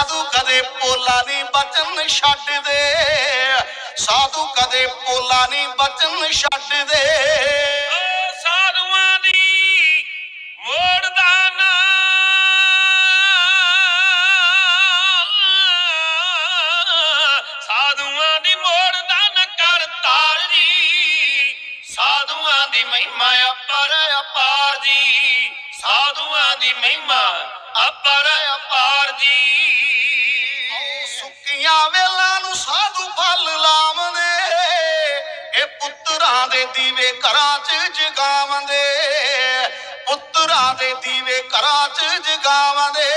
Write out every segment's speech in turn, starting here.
ਸਾਧੂ ਕਦੇ ਪੋਲਾ ਨਹੀਂ ਬਚਨ ਛੱਡਦੇ। ਸਾਧੂ ਕਦੇ ਪੋਲਾ ਨਹੀਂ ਬਚਨ ਛੱਡਦੇ। ਸਾਧੂਆਂ ਦੀ ਮੋੜਦਾ ਨਾ। ਸਾਧੂਆਂ ਦੀ ਮੋੜਦਾ ਨਾ ਕਰਤਾਰ ਜੀ ਸਾਧੂਆਂ ਦੀ ਮਹਿਮਾ ਅਪਰ ਅਪਾਰ ਜੀ ਸਾਧੂਆਂ ਦੀ ਮਹਿਮਾ ਅਪਰ ਅਪਾਰ ਜੀ ਸੁੱਕੀਆਂ ਵੇਲਾਂ ਨੂੰ ਸਾਧੂ ਫਲ ਲਾਵਦੇ ਇਹ ਪੁੱਤਰਾਂ ਦੇ ਦੀਵੇ ਘਰਾਂ 'ਚ ਜਗਾਵਦੇ ਪੁੱਤਰਾਂ ਦੇ ਦੀਵੇ ਘਰਾਂ 'ਚ ਜਗਾਵਦੇ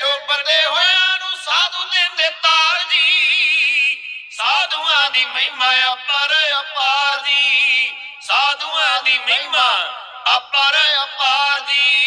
ਜੋ ਡੁੱਬਦੇ ਹੋਇਆ ਨੂੰ ਸਾਧੂ ਦਿੰਦੇ ਤਾਰ ਜੀ, ਸਾਧੂਆਂ ਦੀ ਮਹਿਮਾ ਅਪਰ ਅਪਾਰ ਜੀ। ਸਾਧੂਆਂ ਦੀ ਮਹਿਮਾ ਅਪਰ ਅਪਾਰ ਜੀ।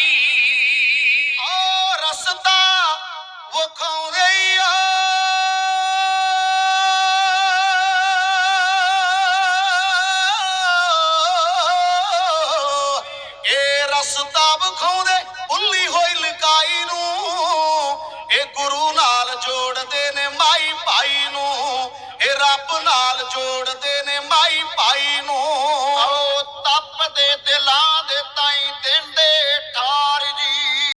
ਰਸਤਾ ਵਖਾਉਂਦੇ ਭੁੱਲੀ ਹੋਈ ਲਕਾਈ ਨੂੰ। ਇਹ ਗੁਰੂ ਨਾਲ ਜੋੜਦੇ ਨੇ ਮਾਈ ਭਾਈ ਨੂੰ। ਇਹ ਰੱਬ ਨਾਲ ਜੋੜਦੇ ਨੇ ਮਾਈ ਭਾਈ ਨੂੰ। ਆਓ ਤਪਦੇ ਦਿਲਾਂ ਦੇ ਤਾਈ